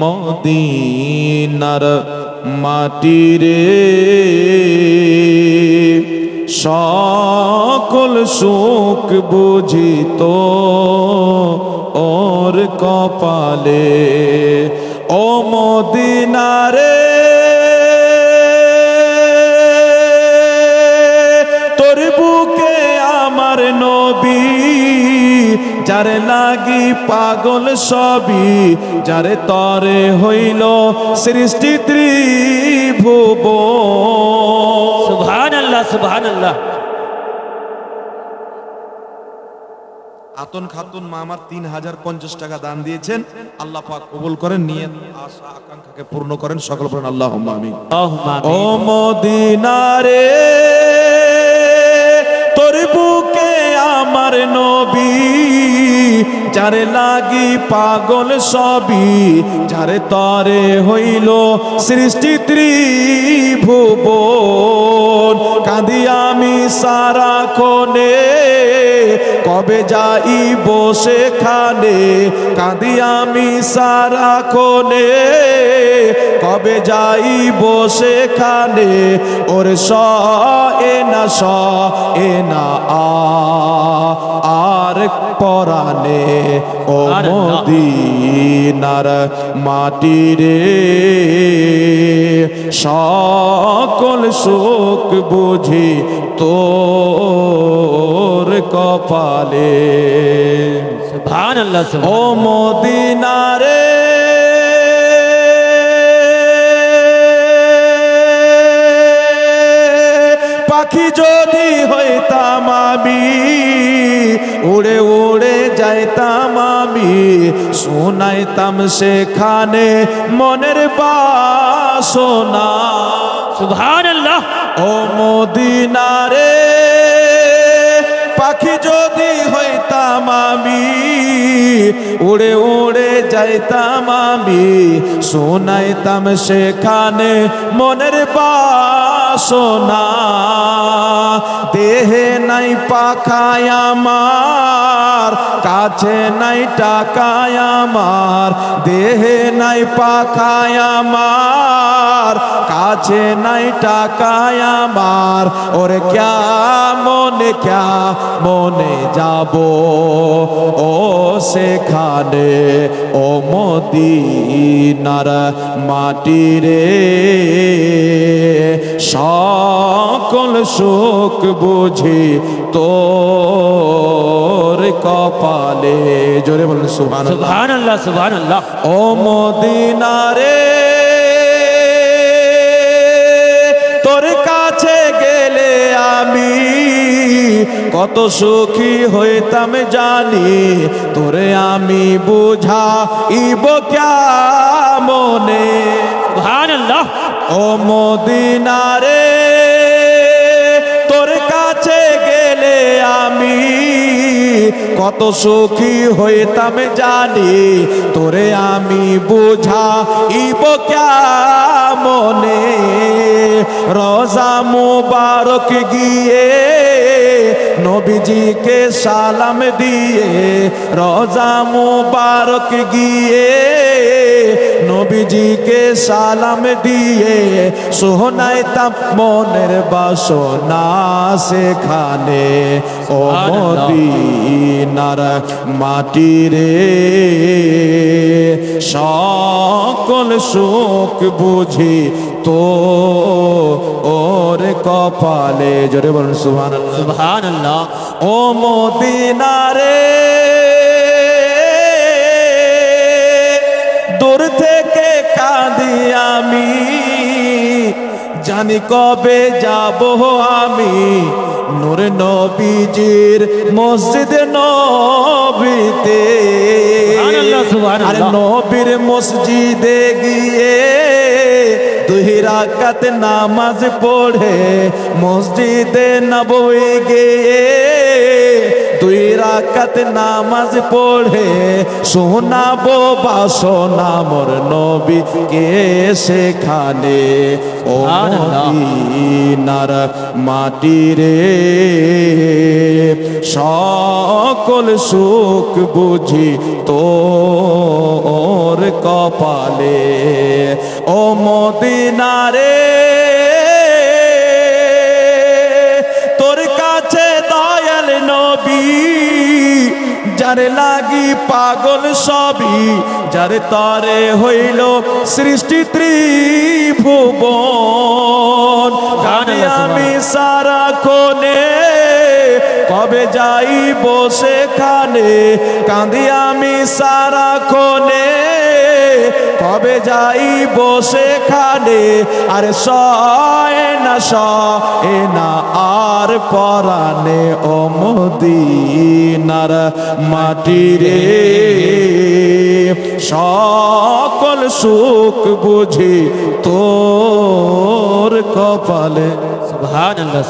মদিনার মাটি রে সকল সুখ বুঝিত ওর কপালে। ও মদিনারে তোর বুকে আমার নবী। যারে লাগি পাগল সবই যারে তরে হইল সৃষ্টি ত্রিভুব সুবহান আল্লাহ সুবহান আল্লাহ আতন খাতুন মা আমার তিন হাজার পঞ্চাশ টাকা দান দিয়েছেন। আল্লাহ পাক কবুল করেন নিয়ে আশা আকাঙ্ক্ষাকে পূর্ণ করেন। সকল করেন আল্লাহ আল্লাহুম্মা ও মদিনারে তোর বুকে আমার যারে লাগি পাগল সবই, যারে তরে হইল সৃষ্টি ত্রিভুবন। কাঁদি আমি সারা কোণে কবে যাই বসে খানে কাঁদি আমি সারা কোনে কবে যাই বসে খানে ওর স এ না স এ না আ। আর পরানে ও। মদিনার মাটি রে সকল সুখ বুঝি তোর কপালে। ও মদিনারে পাখি যদি হইতাম আমি উড়ে উড়ে যাইতাম আমি শোনাইতাম সেখানে মনের বাসনা। সুবহান আল্লাহ ও মদিনারে পাখি যদি হইতাম আমি উড়ে উড়ে যাইতাম আমি, শোনাইতাম সেখানে মনের বাসনা। দেহে নাই পাখায় আমার, কাছে নাই টাকায় আমার। দেহে নাই পাখায় আমার, কাছে নাই টাকায় আমার। ওরে ক্যা মনে ক্যা মনে যাব? ও সেখানে, ও মদিনার মাটি রে। সকল সুখ বুঝি তোর কপালে। জোরে বলেন সুবহান সুবহান আল্লাহ সুবহান আল্লাহ ও মদিনারে তোর কাছে গেলে আমি কত সুখী হইতাম জানি তোরে আমি বুঝা ইব মনে ও মদিনারে তোর কাছে গেলে আমি কত সুখী হইতাম জানি তোরে আমি বুঝা ইব মনে রোজা মুবারক গিয়ে নবীজিকে সালাম দিয়ে রোজা মুবারক গিয়ে নবীজিকে সালাম দিয়ে সোহনাইতাম মনের বাসনা সেখানে। ও মদিনার মাটি রে সকল সুখ বুঝি তো ওর কপালে। জোরে বলুন সুবহান সুবহান আল্লাহ ও মদিনারে দূর থেকে কাঁদি আমি। জানি কবে যাব আমি। নূর নবীজির মসজিদ নবীতে। আরে নবীর মসজিদে গিয়ে দুই রাকাত নামাজ পড়ে মসজিদে নবী গিয়ে দুই রাকাত নামাজ পড়ে শোনাবো বাসনা মোর নবী কে সেখানে ও। মদিনার মাটি রে সকল সুখ বুঝি তোর কপালে ও মদিনারে যার লাগি পাগল সবই যার তরে হইল সৃষ্টি ত্রিভুবন। কানে আমি সারা কোনে কবে যাই বসে খানে কাঁদি আমি সারা কোনে কবে যাই বসে খানে? আর সয় না সয় না আর পরানে ও মদিনার মাটি রে সকল সুখ বুঝি তোর কপালে। আল্লাহ